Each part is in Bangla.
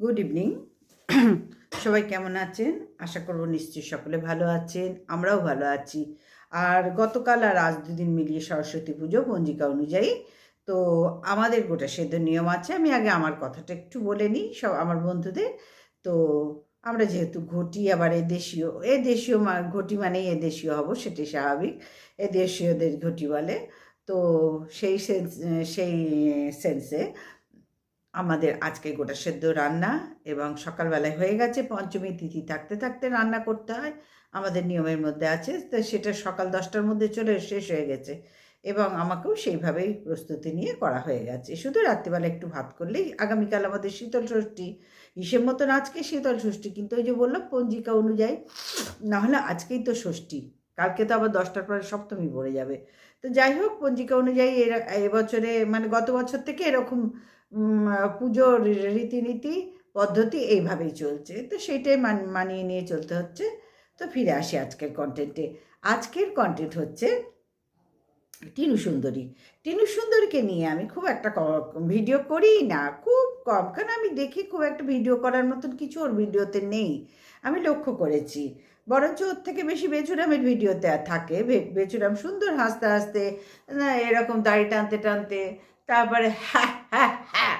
গুড ইভিনিং সবাই কেমন আছেন? আশা করব নিশ্চয়ই সকলে ভালো আছেন, আমরাও ভালো আছি। আর গতকাল আর আজ দুদিন মিলিয়ে সরস্বতী পুজো পঞ্জিকা অনুযায়ী। তো আমাদের গোটা সেদ্ধ নিয়ম আছে, আমি আগে আমার কথাটা একটু বলে নিই, সব আমার বন্ধুদের। তো আমরা যেহেতু ঘটি, আবার এ দেশীয় এ দেশীয় মা- ঘটি মানেই এ দেশীয় হব সেটি স্বাভাবিক। এ দেশীয়দের ঘটি বলে। তো সেই সেন্স সেই সেন্সে আমাদের আজকে গোটা সেদ্ধ রান্না এবং সকালবেলায় হয়ে গেছে পঞ্চমী তিথি থাকতে থাকতে রান্না করতে হয়। আমাদের নিয়মের মধ্যে আছে, তো সেটা সকাল দশটার মধ্যে চলে শেষ হয়ে গেছে এবং আমাকেও সেইভাবেই প্রস্তুতি নিয়ে করা হয়ে গেছে। শুধু রাত্রিবেলা একটু ভাত করলেই আগামীকাল আমাদের শীতল ষষ্ঠী হিসেব মতন আজকে শীতল ষষ্ঠী, কিন্তু ওই যে বললাম পঞ্জিকা অনুযায়ী নাহলে আজকেই তো ষষ্ঠী, কালকে তো আবার দশটার পরে সপ্তমী পড়ে যাবে। তো যাই হোক, পঞ্জিকা অনুযায়ী এরা- এবছরে মানে গত বছর থেকে এরকম পুজোর রীতিনীতি, পদ্ধতি এইভাবেই চলছে। তো সেইটাই মান- মানিয়ে নিয়ে চলতে হচ্ছে। তো ফিরে আসি আজকের কন্টেন্টে আজকের কন্টেন্ট হচ্ছে টিনু সুন্দরী। টিনু সুন্দরীকে নিয়ে আমি খুব একটা ভিডিও করি না। খুব কম, কারণ আমি দেখি খুব একটা ভিডিও করার মতন কিছু ওর ভিডিওতে নেই। আমি লক্ষ্য করেছি। বরঞ্চ ওর থেকে বেশি বেচুরামের ভিডিওতে থাকে। বেচুরাম সুন্দর হাসতে হাসতে এরকম দাড়ি টানতে টানতে তারপরে হ্যাঁ হ্যাঁ হ্যাঁ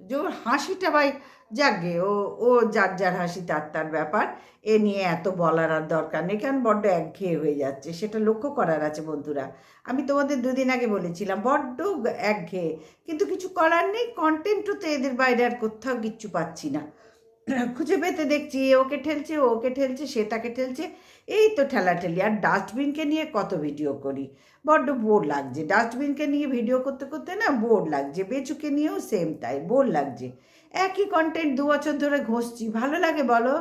যে হাসিটা ভাই, যাকে, ও ও যার যার হাসি তার তার ব্যাপার। এ নিয়ে এত বলার আর দরকার নেই, কারণ বড্ড একঘেয়ে হয়ে যাচ্ছে, সেটা লক্ষ্য করার আছে বন্ধুরা। আমি তোমাদের দুদিন আগে বলেছিলাম, বড্ড একঘেয়ে। কিন্তু কিছু করার নেই কন্টেন্টও তো এদের বাইরে আর কোথাও কিচ্ছু পাচ্ছি না। খুঁজে পেতে দেখছি, ওকে ঠেলছে ওকে ঠেলছে, সে তাকে ঠেলছে। এই তো ঠেলাঠেলি, আর ডাস্টবিনকে নিয়ে কত ভিডিও করি? বড্ড বোর লাগছে। ডাস্টবিনকে নিয়ে ভিডিও করতে করতে না বোর লাগছে। বেচুকে নিয়েও সেম তাই, বোর লাগছে। একই কন্টেন্ট দু বছর ধরে ঘষছি। ভালো লাগে বলো?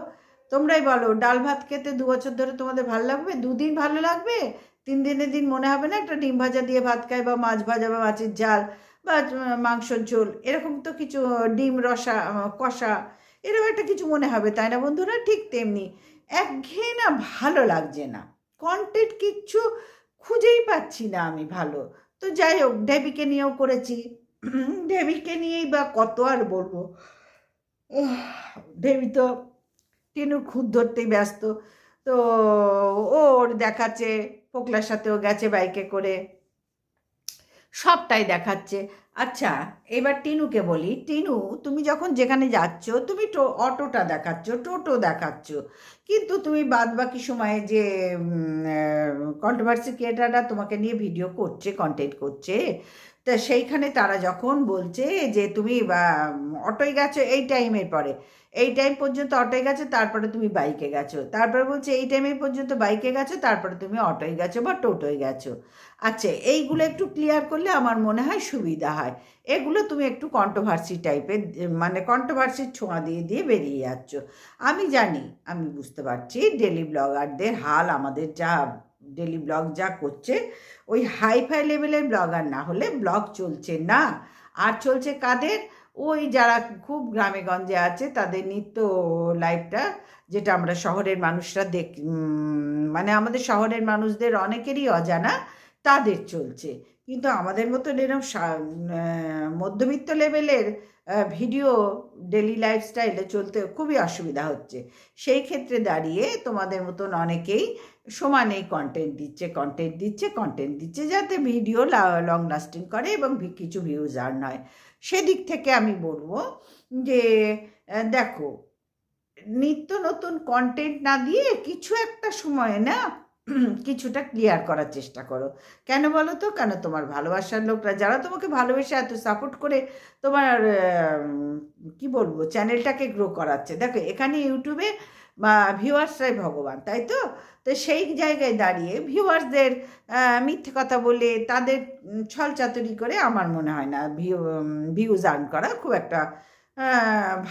তোমরাই বলো, ডাল ভাত খেতে দু বছর ধরে তোমাদের ভালো লাগবে? দুদিন ভালো লাগবে? তিন দিনের দিন মনে হবে না একটা ডিম ভাজা দিয়ে ভাত খাই বা মাছ ভাজা বা মাছের ঝাল বা মাংসর ঝোল? এরকম তো কিছু, ডিম রসা, কষা এরকম একটা কিছু মনে হবে, তাই না বন্ধুরা? ঠিক তেমনি। একঘেয়ে না ভালো লাগছে না। কন্টেন্ট কিচ্ছু খুঁজেই পাচ্ছি না আমি ভালো। তো যাই হোক ডেবিকে নিয়েও করেছি। ডেবিকে নিয়েই বা কত আর বলব? ডেবি তো টিনুর খুঁত ধরতেই ব্যস্ত। তো ওর দেখাচ্ছে, পোকলার সাথেও গেছে বাইকে করে। সবটাই দেখাচ্ছে। আচ্ছা এবার টিনুকে বলি। টিনু, তুমি যখন যেখানে যাচ্ছ, তুমি টো, অটোটা দেখাচ্ছ, টোটো দেখাচ্ছ। কিন্তু তুমি বাদ বাকি সময়ে যে কন্ট্রোভার্সি ক্রিয়েটাররা তোমাকে নিয়ে ভিডিও করছে কন্টেন্ট করছে তা সেইখানে তারা যখন বলছে যে তুমি অটোয় গেছো এই টাইমের পরে। এই টাইম পর্যন্ত অটোয় গেছো, তারপরে তুমি বাইকে গেছো। তারপরে বলছে এই টাইমের পর্যন্ত বাইকে গেছো, তারপরে তুমি অটোয় গেছো বা টোটোয় গেছো। আচ্ছা এইগুলো একটু ক্লিয়ার করলে আমার মনে হয় সুবিধা হয়। এগুলো তুমি একটু কন্ট্রোভার্সি টাইপের মানে কন্ট্রোভার্সির ছোঁয়া দিয়ে দিয়ে বেরিয়ে যাচ্ছ। আমি জানি, আমি বুঝতে পারছি ডেলি ব্লগারদের হাল আমাদের যা ডেলি ব্লগ যা করছে, ওই হাই ফাই লেভেলের ব্লগার না হলে ব্লগ চলছে না। আর চলছে কাদের? ওই যারা খুব গ্রামে গঞ্জে আছে, তাদের নিত্য লাইফটা যেটা আমরা শহরের মানুষরা দেখ মানে আমাদের শহরের মানুষদের অনেকেরই অজানা, তাদের চলছে। কিন্তু আমাদের মতন এরকম মধ্যবিত্ত লেভেলের ভিডিও ডেলি লাইফস্টাইলে চলতে খুবই অসুবিধা হচ্ছে। সেই ক্ষেত্রে দাঁড়িয়ে তোমাদের মতন অনেকেই সমানেই কন্টেন্ট দিচ্ছে কন্টেন্ট দিচ্ছে কন্টেন্ট দিচ্ছে যাতে ভিডিও লং লাস্টিং করে এবং কিছু ভিউজ আর্ন হয় সেদিক থেকে আমি বলব যে দেখো, নিত্য নতুন কন্টেন্ট না দিয়ে কিছু একটা সময়ে না কিছুটা ক্লিয়ার করার চেষ্টা করো। কেন বলো তো? কেন তোমার ভালোবাসার লোকরা যারা তোমাকে ভালোবেসে এত সাপোর্ট করে তোমার কি বলব চ্যানেলটাকে গ্রো করাচ্ছে। দেখো এখানে ইউটিউবে বা ভিউয়ার্সরাই ভগবান তাই তো? তো সেই জায়গায় দাঁড়িয়ে ভিউয়ার্সদের মিথ্যে কথা বলে তাদের উম, ছলচাতুরি করে আমার মনে হয় না ভিউ ভিউজ আর্ন করা খুব একটা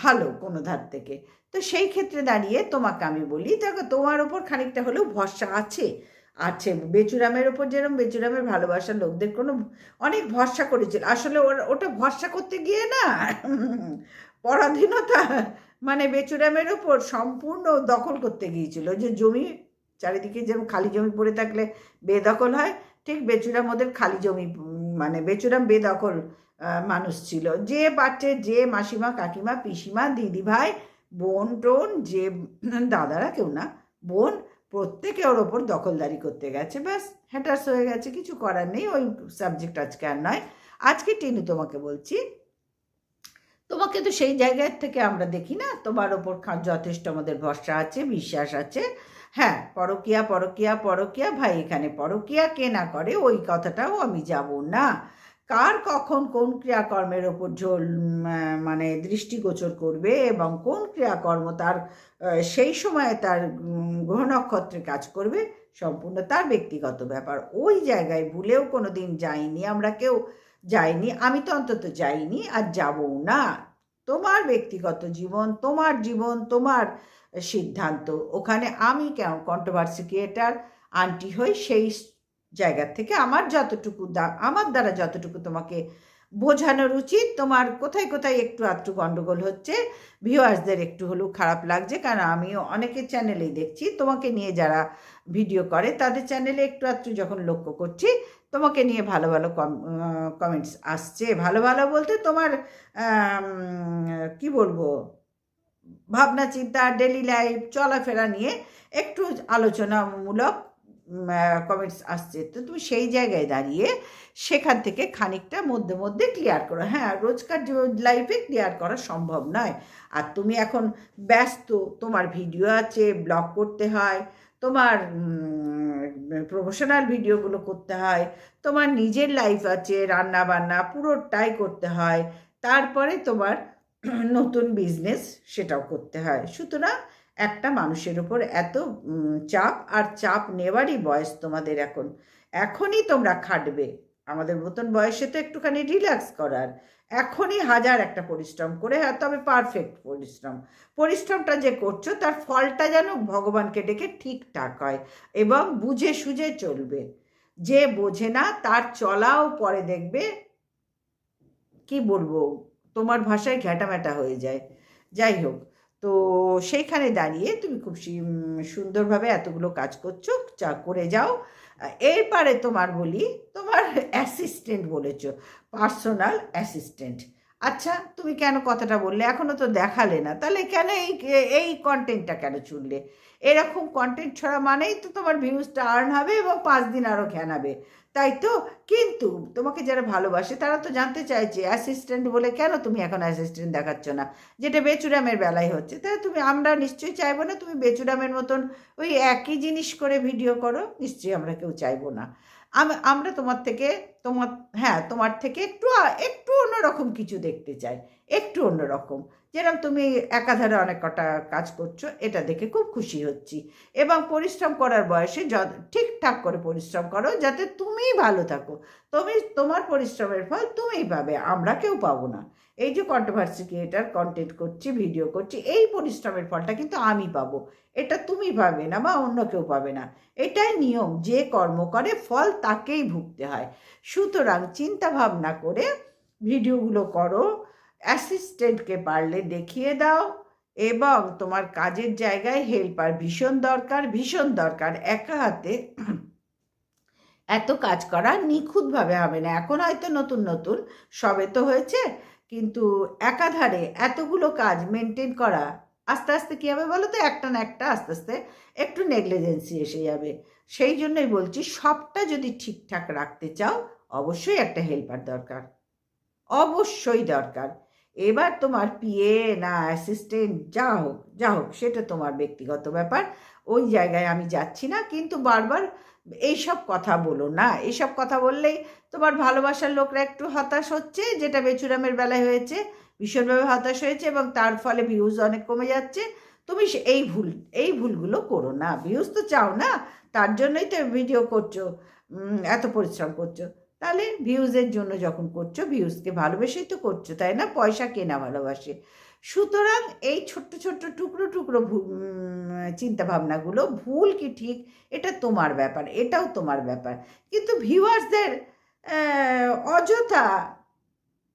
ভালো কোনো ধার থেকে। তো সেই ক্ষেত্রে দাঁড়িয়ে তোমাকে আমি বলি, দেখো তোমার ওপর খানিকটা হলেও ভরসা আছে। আছে, বেচুরামের ওপর যেরকম বেচুরামের ভালোবাসার লোকদের কোনো অনেক ভরসা করেছিল। আসলে ওর- ওটা ভরসা করতে গিয়ে না, পরাধীনতা মানে বেচুরামের ওপর সম্পূর্ণ দখল করতে গিয়েছিল। যে জমি চারিদিকে যেরকম খালি জমি পড়ে থাকলে বেদখল হয়, ঠিক বেচুরাম ওদের খালি জমি মানে বেচুরাম বেদখল মানুষ ছিল। যে পারছে যে মাসিমা, কাকিমা, পিসিমা দিদি ভাই বোন টোন, যে দাদারা কেউ না, বোন প্রত্যেকে ওর ওপর দখলদারি করতে গেছে, ব্যাস, হ্যাটার্স হয়ে গেছে, কিছু করার নেই, ওই সাবজেক্ট আজকে আর নয়। আজকে টিনু তোমাকে বলছি, তোমাকে তো সেই জায়গার থেকে আমরা দেখি না, তোমার ওপর যথেষ্ট আমাদের ভরসা আছে, বিশ্বাস আছে। হ্যাঁ পরকিয়া পরকিয়া পরকিয়া, ভাই এখানে পরকিয়া, কে না করে, ওই কথাটাও আমি যাব না। কার কখন কোন ক্রিয়াকর্মের ওপর ঝোল মানে দৃষ্টিগোচর করবে এবং কোন ক্রিয়াকর্ম তার সেই সময়ে তার গ্রহ নক্ষত্রে কাজ করবে সম্পূর্ণ তার ব্যক্তিগত ব্যাপার। ওই জায়গায় ভুলেও কোনো দিন যাইনি, আমরা কেউ যাইনি, আমি তো অন্তত যাইনি আর যাবও না। তোমার ব্যক্তিগত জীবন, তোমার জীবন, তোমার সিদ্ধান্ত, ওখানে আমি কেন কন্ট্রোভার্সি ক্রিয়েটার আন্টি হই, সেই জায়গা থেকে আমার যতটুকু আমার দ্বারা যতটুকু তোমাকে বোঝানোর উচিত, তোমার কোথায় কোথায় একটু আধটু গন্ডগোল হচ্ছে, ভিউয়ার্সদের একটু হলেও খারাপ লাগছে, কারণ আমিও অনেকের চ্যানেলেই দেখছি, তোমাকে নিয়ে যারা ভিডিও করে, তাদের চ্যানেলে একটু আধটু যখন লক্ষ্য করছি, তোমাকে নিয়ে ভালো ভালো কমেন্টস আসছে। ভালো ভালো বলতে তোমার কি বলব ভাবনা চিন্তা ডেলি লাইফ চলাফেরা নিয়ে একটু আলোচনামূলক কমেন্টস আসছে। তো তুমি সেই জায়গায় দাঁড়িয়ে সেখান থেকে খানিকটা মধ্যে মধ্যে ক্লিয়ার করো। হ্যাঁ রোজকার লাইফে ক্লিয়ার করা সম্ভব নয়। আর তুমি এখন ব্যস্ত, তোমার ভিডিও আছে ব্লগ করতে হয়, তোমার প্রফেশনাল ভিডিওগুলো করতে হয়, তোমার নিজের লাইফ আছে, রান্না বান্না পুরোটাই করতে হয়, তারপরে তোমার নতুন বিজনেস সেটাও করতে হয়। সুতরাং একটা মানুষের উপর এত চাপ আর চাপ নেওয়ারই বয়স তোমাদের এখন। এখনই তোমরা খাটবে। আমাদের মতন বয়সে তো একটুখানি রিল্যাক্স করার। এখনই হাজার একটা পরিশ্রম করে হ্যাঁ তবে পারফেক্ট পরিশ্রম। পরিশ্রমটা যে করছ, তার ফলটা যেন ভগবানকে ডেকে ঠিকঠাক হয় এবং বুঝে সুঝে চলবে। যে বোঝে না, তার চলাও পরে দেখবে। কি বলব? তোমার ভাষায় ঘ্যাটাম্যাটা হয়ে যায়। যাই হোক তো সেইখানে দাঁড়িয়ে তুমি খুব সুন্দরভাবে এতগুলো কাজ করছ চা করে যাও। এরপরে তোমার বলি, তোমার অ্যাসিস্ট্যান্ট বলেছ পার্সোনাল অ্যাসিস্ট্যান্ট আচ্ছা তুমি কেন কথাটা বললে? এখনও তো দেখালে না। তাহলে কেন এই এই কন্টেন্টটা কেন চুললে এরকম কন্টেন্ট ছড়া মানেই তো তোমার ভিউজটা আর্ন হবে এবং পাঁচ দিন আরও ঘ্যানাবে তাই তো? কিন্তু তোমাকে যারা ভালোবাসে, তারা তো জানতে চাইছে অ্যাসিস্ট্যান্ট বলে কেন তুমি এখন অ্যাসিস্ট্যান্ট দেখাচ্ছ না? যেটা বেচুরামের বেলায় হচ্ছে। তাহলে তুমি, আমরা নিশ্চয়ই চাইব না তুমি বেচুরামের মতন ওই একই জিনিস করে ভিডিও করো? নিশ্চয়ই আমরা কেউ চাইব না। আমরা তোমার থেকে, তোমার হ্যাঁ তোমার থেকে একটু একটু অন্যরকম কিছু দেখতে চাই, একটু অন্যরকম। যেরকম তুমি একাধারে অনেক কটা কাজ করছ, এটা দেখে খুব খুশি হচ্ছি। এবং পরিশ্রম করার বয়সে ঠিকঠাক করে পরিশ্রম করো যাতে তুমিই ভালো থাকো। তুমি, তোমার পরিশ্রমের ফল তুমিই পাবে, আমরা কেউ পাবো না। এই যে কন্ট্রোভার্সি ক্রিয়েটার কন্টেন্ট করছি ভিডিও করছি, এই পরিশ্রমের ফলটা কিন্তু আমি পাবো। এটা তুমি পাবে না বা অন্য কেউ পাবে না। এটাই নিয়ম, যে কর্ম করে ফল তাকেই ভুগতে হয়। সুতরাং চিন্তা ভাবনা করে ভিডিওগুলো করো অ্যাসিস্ট্যান্টকে পারলে দেখিয়ে দাও এবং তোমার কাজের জায়গায় হেল্পার ভীষণ দরকার ভীষণ দরকার। একা হাতে এত কাজ করা নিখুঁতভাবে হবে না। এখন হয়তো নতুন নতুন, সবে তো হয়েছে, কিন্তু একাধারে এতগুলো কাজ মেনটেন করা আস্তে আস্তে কী হবে বলো তো? একটা না একটা আস্তে আস্তে একটু নেগলিজেন্সি এসে যাবে। সেই জন্যই বলছি সবটা যদি ঠিকঠাক রাখতে চাও, অবশ্যই একটা হেল্পার দরকার। অবশ্যই দরকার। এবার তোমার পিএ না অ্যাসিস্ট্যান্ট যা হোক যা হোক, সেটা তোমার ব্যক্তিগত ব্যাপার। ওই জায়গায় আমি যাচ্ছি না, কিন্তু বারবার এইসব কথা বলো না। এইসব কথা বললেই তোমার ভালোবাসার লোকরা একটু হতাশ হচ্ছে, যেটা বেচুরামের বেলায় হয়েছে, ভীষণভাবে হতাশ হয়েছে এবং তার ফলে ভিউজ অনেক কমে যাচ্ছে। তুমি এই ভুল, এই ভুলগুলো করো না। ভিউজ তো চাও না, তার জন্যই তো ভিডিও করছ এত পরিশ্রম করছ। তাহলে ভিউজের জন্য যখন করছ ভিউজকে ভালোবেসেই তো করছ, তাই না? পয়সা কেনা ভালোবাসে? সুতরাং এই ছোট্ট ছোট্ট, টুকরো টুকরো চিন্তা ভাবনাগুলো ভুল কি ঠিক? এটা তোমার ব্যাপার, এটাও তোমার ব্যাপার। কিন্তু ভিউয়ার্সদের অযথা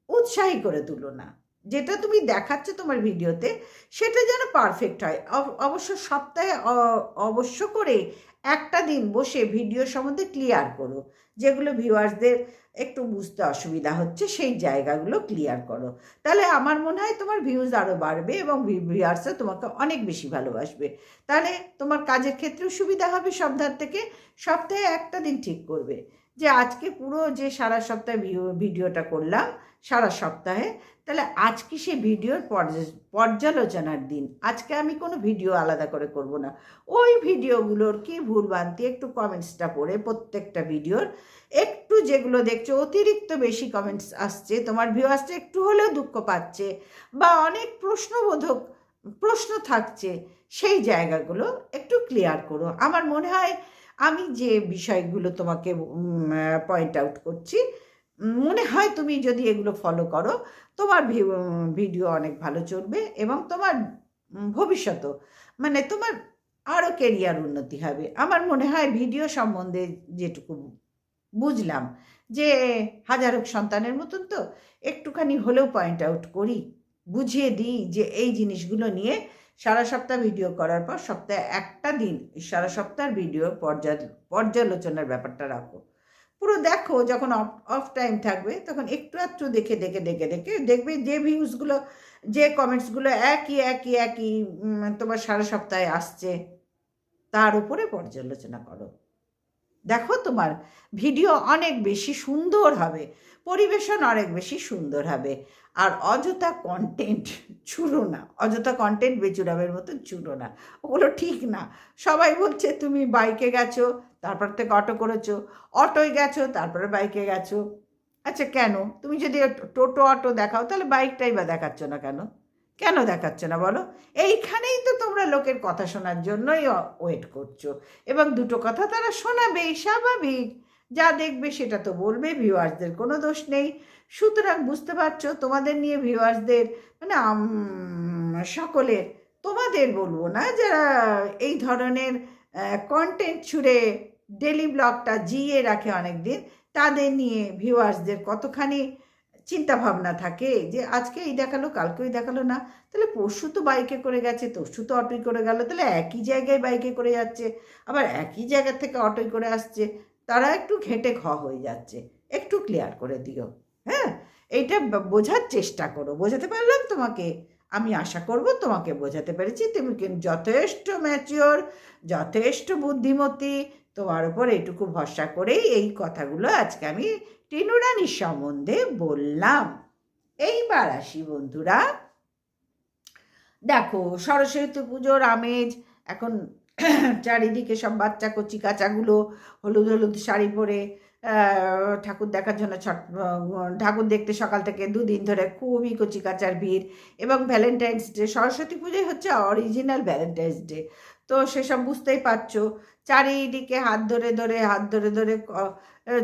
উৎসাহী করে তুলো না। যেটা তুমি দেখাচ্ছ তোমার ভিডিওতে, সেটা যেন পারফেক্ট হয়। অব- অবশ্য সপ্তাহে অবশ্য করে একটা দিন বসে ভিডিও সম্বন্ধে ক্লিয়ার করো। যেগুলো ভিউয়ার্সদের একটু বুঝতে অসুবিধা হচ্ছে, সেই জায়গাগুলো ক্লিয়ার করো। তাহলে আমার মনে হয় তোমার ভিউজ আরও বাড়বে এবং ভিউয়ার্সরা তোমাকে অনেক বেশি ভালোবাসবে। তাহলে তোমার কাজের ক্ষেত্রেও সুবিধা হবে সব ধার থেকে। সপ্তাহে একটা দিন ঠিক করবে। যে আজকে পুরো যে সারা সপ্তাহে ভিডিওটা করলাম, সারা সপ্তাহে, তাহলে আজকে সে ভিডিওর পর্যা- পর্যালোচনার দিন? আজকে আমি কোনো ভিডিও আলাদা করে করব না। ওই ভিডিওগুলোর কি ভুলভ্রান্তি? একটু কমেন্টসটা পড়ে, প্রত্যেকটা ভিডিওর। একটু যেগুলো দেখছ, অতিরিক্ত বেশি কমেন্টস আসছে, তোমার ভিউয়ার্সটা একটু হলেও দুঃখ পাচ্ছে, বা অনেক প্রশ্নবোধক, প্রশ্ন থাকছে, সেই জায়গাগুলো একটু ক্লিয়ার করো। আমার মনে হয় আমি যে বিষয়গুলো তোমাকে পয়েন্ট আউট করছি মনে হয় তুমি যদি এগুলো ফলো করো, তোমার ভিডিও অনেক ভালো চলবে এবং তোমার ভবিষ্যতও। মানে তোমার আরও কেরিয়ার উন্নতি হবে। আমার মনে হয় ভিডিও সম্বন্ধে যেটুকু বুঝলাম, যে হাজার হোক সন্তানের মতন তো, একটুখানি হলেও পয়েন্ট আউট করি, বুঝিয়ে দিই যে এই জিনিসগুলো নিয়ে সারা সপ্তাহ ভিডিও করার পর সপ্তাহে একটা দিন সারা সপ্তাহের ভিডিও পর্যা, পর্যালোচনার ব্যাপারটা রাখো। পুরো দেখো যখন অফ অফ টাইম থাকবে, তখন একটু একটু দেখে দেখে দেখে দেখে দেখবে যে ভিউজগুলো যে কমেন্টসগুলো একই একই একই তোমার সারা সপ্তাহে আসছে, তার উপরে পর্যালোচনা করো। দেখো তোমার ভিডিও অনেক বেশি সুন্দর হবে, পরিবেশন অনেক বেশি সুন্দর হবে। আর অযথা কন্টেন্ট ছুড়ো না। অযথা কন্টেন্ট বেচুরামের মতো ছুড়ো না। ওগুলো ঠিক না। সবাই বলছে, তুমি বাইকে গেছো, তারপর থেকে অটো করেছ অটোয় গেছো, তারপরে বাইকে গেছো। আচ্ছা কেন? তুমি যদি টোটো অটো দেখাও, তাহলে বাইকটাই বা দেখাচ্ছ না কেন? কেন দেখাচ্ছ না বলো? এইখানেই তো তোমরা লোকের কথা শোনার জন্যই ওয়েট করছ। এবং দুটো কথা তারা শোনাবেই স্বাভাবিক। যা দেখবে সেটা তো বলবে ভিউয়ার্সদের কোনো দোষ নেই। সুতরাং বুঝতে পারছ, তোমাদের নিয়ে ভিউয়ার্সদের মানে সকলের, তোমাদের বলব না, যারা এই ধরনের কন্টেন্ট ছুড়ে ডেলি ব্লগটা জিয়ে রাখে অনেক দিন তাদের নিয়ে ভিউয়ার্সদের কতখানি চিন্তা ভাবনা থাকে যে, আজকে এই দেখাল, কালকে ওই দেখাল না, তাহলে পরশু তো বাইকে করে গেছে তরশু তো অটোই করে গেল, তাহলে একই জায়গায় বাইকে করে যাচ্ছে, আবার একই জায়গা থেকে অটোই করে আসছে তারা একটু ঘেঁটে খ হয়ে যাচ্ছে। একটু ক্লিয়ার করে দিও। হ্যাঁ? এইটা বোঝার চেষ্টা করো। বোঝাতে পারলাম তোমাকে? আমি আশা করব তোমাকে বোঝাতে পেরেছি। তুমি কিন্তু যথেষ্ট ম্যাচিওর যথেষ্ট বুদ্ধিমতী। তোমার উপর এইটুকু ভরসা করেই এই কথাগুলো আজকে আমি টিনুরানির সম্বন্ধে বললাম। এইবার আসি বন্ধুরা। দেখো, সরস্বতী পুজোর আমেজ এখন চারিদিকে সব বাচ্চা, কচি, কাচাগুলো, হলুদ হলুদ শাড়ি পরে ঠাকুর দেখার জন্য ছট ঠাকুর দেখতে সকাল থেকে দুদিন ধরে খুবই কচি, কাচার ভিড় এবং ভ্যালেন্টাইন্স ডে সরস্বতী পুজোই হচ্ছে অরিজিনাল ভ্যালেন্টাইন্স ডে তো সেসব বুঝতেই পারছ, চারিদিকে হাত ধরে ধরে, হাত ধরে ধরে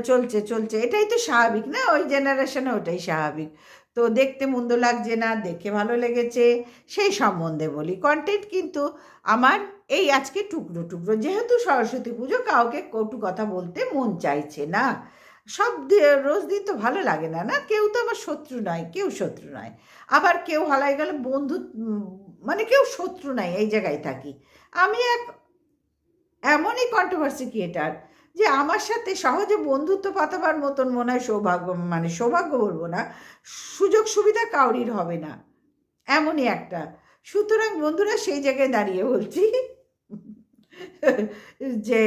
চলছে চলছে। এটাই তো স্বাভাবিক, না? ওই জেনারেশনে ওটাই স্বাভাবিক। তো দেখতে মন্দ লাগছে না, দেখে ভালো লেগেছে, সেই সম্বন্ধে বলি। কন্টেন্ট কিন্তু আমার এই আজকে টুকরো টুকরো। যেহেতু সরস্বতী পুজো, কাউকে কটু কথা বলতে মন চাইছে না। সব রোজ দিন তো ভালো লাগে না না? কেউ তো আমার শত্রু নয়, কেউ শত্রু নয়। আবার কেউ হালাই গেলে বন্ধু মানে কেউ শত্রু নাই, এই জায়গায় থাকি। আমি এক, এমনই কন্ট্রোভার্সি ক্রিয়েটার যে আমার সাথে সহজে বন্ধুত্ব পাতাবার মতন মনে হয় সৌভাগ্য মানে সৌভাগ্য বলব না, সুযোগ সুবিধা কাউরির হবে না। এমনই একটা। সুতরাং বন্ধুরা সেই জায়গায় দাঁড়িয়ে বলছি যে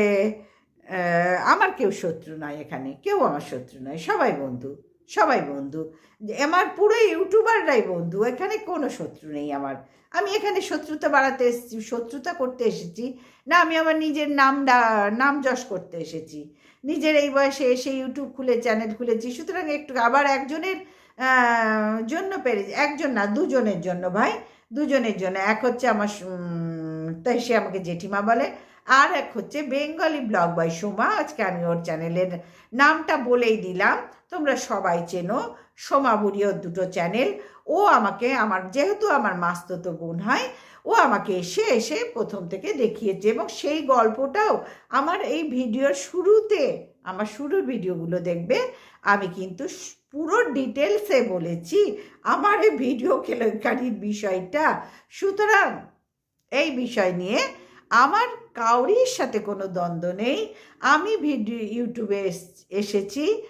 আমার কেউ শত্রু নয় এখানে, কেউ আমার শত্রু নয়, সবাই বন্ধু। সবাই বন্ধু। আমার পুরো ইউটিউবাররাই বন্ধু, এখানে কোনো শত্রু নেই আমার। আমি এখানে শত্রুতা বাড়াতে এসেছি, শত্রুতা করতে এসেছি। না, আমি আমার নিজের নাম নাম যশ করতে এসেছি। নিজের এই বয়সে এসে ইউটিউব খুলে, চ্যানেল খুলেছি। সুতরাং একটু আবার একজনের জন্য পেরে, একজন না, দুজনের জন্য ভাই, দুজনের জন্য। এক হচ্ছে আমার তাই সে আমাকে জেঠিমা বলে আর এক হচ্ছে বেঙ্গলি ব্লগ বাই সোমা, আজকে আমি ওর চ্যানেলের নামটা বলেই দিলাম। তোমরা সবাই চেনো সোমা বুড়ি ওর দুটো চ্যানেল। ও আমাকে, আমার যেহেতু আমার মাস্ততো বোন হয়, ও আমাকে এসে এসে প্রথম থেকে দেখিয়েছে এবং সেই গল্পটাও আমার এই ভিডিওর শুরুতে, আমার শুরুর ভিডিওগুলো দেখবে। আমি কিন্তু পুরো ডিটেলসে বলেছি আমার এই ভিডিও কেলেঙ্কারির বিষয়টা। সুতরাং এই বিষয় নিয়ে আমার কাউরির সাথে কোনো দ্বন্দ্ব নেই। আমি ভিডিও, ইউটিউবে এস- এসেছি।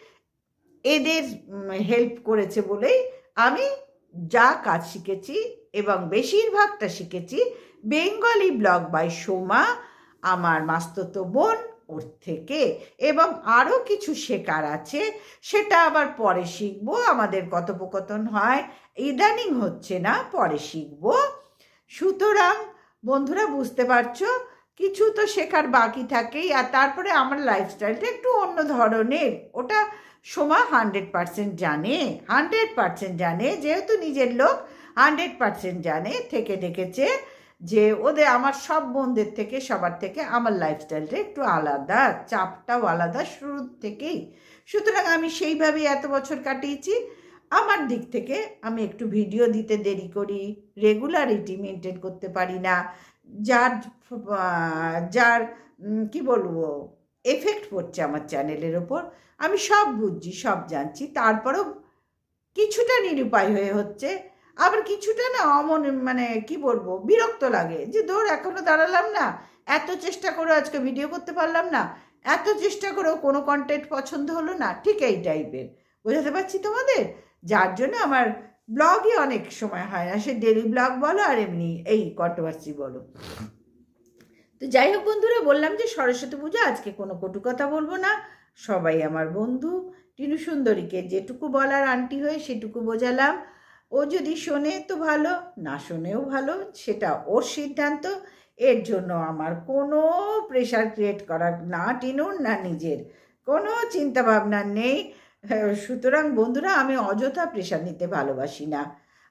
এদের হেল্প করেছে বলেই আমি যা কাজ শিখেছি এবং বেশিরভাগটা শিখেছি বেঙ্গলি ব্লগ বাই সোমা, আমার মাস্ততো বোন ওর থেকে। এবং আরও কিছু শেখার আছে, সেটা আবার পরে শিখব, আমাদের কথোপকথন হয়। ইদানিং হচ্ছে না, পরে শিখব। সুতরাং, বন্ধুরা বুঝতে পারছ কিছু তো শেখার বাকি থাকেই, আর তারপরে আমার লাইফস্টাইলটা একটু অন্য ধরনের। ওটা সোমা হান্ড্রেড পারসেন্ট জানে হান্ড্রেড পারসেন্ট জানে, যেহেতু নিজের লোক হান্ড্রেড পারসেন্ট জানে, থেকে দেখেছে যে ওদের, আমার সব বোনদের থেকে, সবার থেকে আমার লাইফস্টাইলটা একটু আলাদা, চাপটাও আলাদা শুরুর থেকেই। সুতরাং আমি সেইভাবেই এত বছর কাটিয়েছি। আমার দিক থেকে আমি একটু ভিডিও দিতে দেরি করি রেগুলারিটি মেনটেন করতে পারি না যার যার কি বলব এফেক্ট পড়ছে আমার চ্যানেলের ওপর। আমি সব বুঝছি, সব জানছি। তারপরেও কিছুটা নিরুপায় হয়ে হচ্ছে। আবার কিছুটা না অমন মানে কি বলব, বিরক্ত লাগে। যে দৌড় এখনও দাঁড়ালাম না। এত চেষ্টা করে আজকে ভিডিও করতে পারলাম না। এত চেষ্টা করেও কোনো কন্টেন্ট পছন্দ হলো না। ঠিক এই টাইপের বোঝাতে পারছি তোমাদের? যার জন্য আমার ব্লগই অনেক সময় হয় না, সে ডেলি ব্লগ বলো আর এমনি এই কন্ট্রোভার্সি বলো। তো যাই হোক বন্ধুরা, বললাম যে সরস্বতী পুজো, আজকে কোনো কটু কথা বলব না। সবাই আমার বন্ধু। টিনু সুন্দরীকে যেটুকু বলার আন্টি হয়ে সেটুকু বোঝালাম। ও যদি শোনে তো ভালো, না শোনেও ভালো, সেটা ওর সিদ্ধান্ত। এর জন্য আমার কোনো প্রেশার ক্রিয়েট করার না টিনুর, না নিজের। কোনো চিন্তা ভাবনা নেই। সুতরাং বন্ধুরা, আমি অযথা প্রেশার নিতে ভালোবাসি না।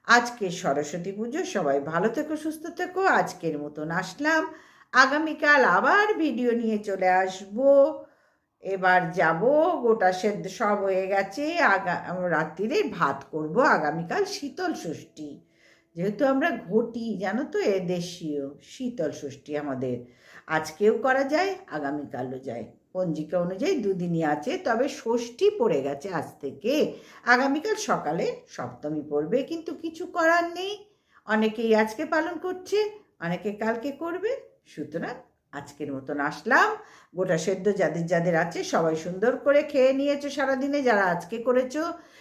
আজকে সরস্বতী পুজো, সবাই ভালো থেকো, সুস্থ থেকো। আজকের মতন আসলাম। আগামীকাল আবার ভিডিও নিয়ে চলে আসব। এবার যাব, গোটা সেদ্ধ সব হয়ে গেছে। আগা রাত্রিরে ভাত করব। আগামীকাল শীতল ষষ্ঠী। যেহেতু আমরা ঘটি, জানো তো এ দেশীয় শীতল ষষ্ঠী আমাদের। আজকেও করা যায়, আগামীকালও যায়। পঞ্জিকা অনুযায়ী দুদিনই আছে, তবে ষষ্ঠী পড়ে গেছে আজ থেকে। আগামীকাল সকালে সপ্তমী পড়বে, কিন্তু কিছু করার নেই। অনেকেই আজকে পালন করছে, অনেকে কালকে করবে। সুতরাং আজকের মতন আসলাম। গোটা সেদ্ধ যাদের যাদের আছে, সবাই সুন্দর করে খেয়ে নিয়েছো সারাদিনে, যারা আজকে করেছ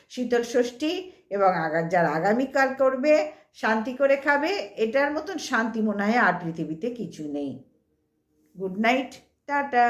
শীতল ষষ্ঠী এবং যারা আগামীকাল করবে, শান্তি করে খাবে, এটার মতন শান্তি মনে হয় আর পৃথিবীতে কিছু নেই। Good night tata